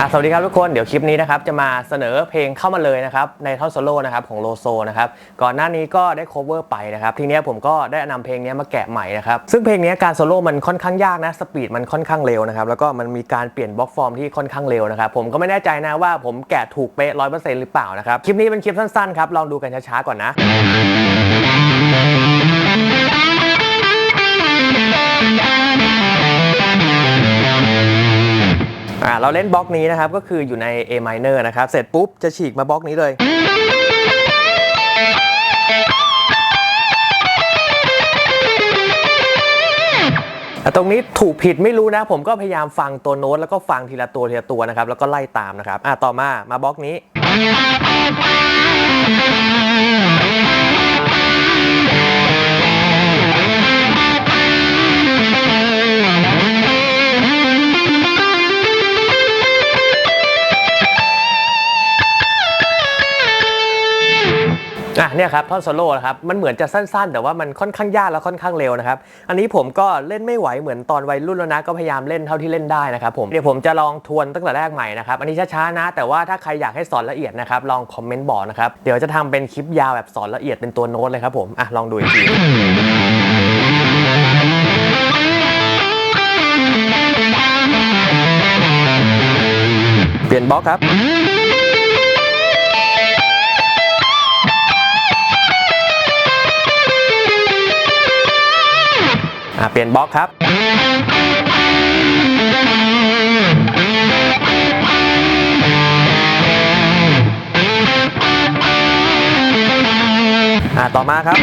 ่ะสวัสดีครับทุกคนเดี๋ยวคลิปนี้นะครับจะมาเสนอเพลงเข้ามาเลยนะครับในท่อนโซโล่นะครับของโลโซนะครับก่อนหน้านี้ก็ได้ cover ไปนะครับทีนี้ผมก็ได้นำเพลงนี้มาแกะใหม่นะครับซึ่งเพลงนี้การโซโล่มันค่อนข้างยากนะสปีดมันค่อนข้างเร็วนะครับแล้วก็มันมีการเปลี่ยนบล็อกฟอร์มที่ค่อนข้างเร็วนะครับผมก็ไม่แน่ใจนะว่าผมแกะถูกเป๊ะร้อยเปอร์เซ็นต์หรือเปล่านะครับคลิปนี้เป็นคลิปสั้นๆครับลองดูกันช้าๆก่อนนะ เราเล่นบล็อกนี้นะครับก็คืออยู่ใน A minor นะครับ เสร็จปุ๊บจะฉีกมาบล็อกนี้เลย แต่ตรงนี้ถูกผิดไม่รู้นะ ผมก็พยายามฟังตัวโน้ตแล้วก็ฟังทีละตัวทีละตัวนะครับ แล้วก็ไล่ตามนะครับ อะต่อมามาบล็อกนี้ อะเนี่ยครับท่อนโซโล่นะครับมันเหมือนจะสั้นๆ แต่ว่ามันค่อนข้างยากและค่อนข้างเร็วนะครับอันนี้ผมก็เล่นไม่ไหวเหมือนตอนวัยรุ่นแล้วนะก็พยายามเล่นเท่าที่เล่นได้นะครับผมเดี๋ยวผมจะลองทวนตั้งแต่แรกใหม่นะครับอันนี้ช้าๆนะ แต่ว่าถ้าใครอยากให้สอนละเอียดนะครับลองคอมเมนต์บอกนะครับเดี๋ยวจะทำเป็นคลิปยาวแบบสอนละเอียดเป็นตัวโน้ตเลยครับผมอะลองดูอีกทีเปลี่ยนบล็อกครับ ลี่ยนบล็อกครับอะต่อมาครับ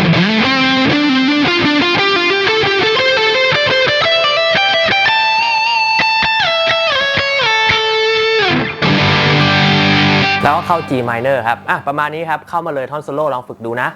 แล้วก็เข้า G minor ครับ อะ ประมาณนี้ครับ เข้ามาเลยท่อนโซโล่ลองฝึกดูนะ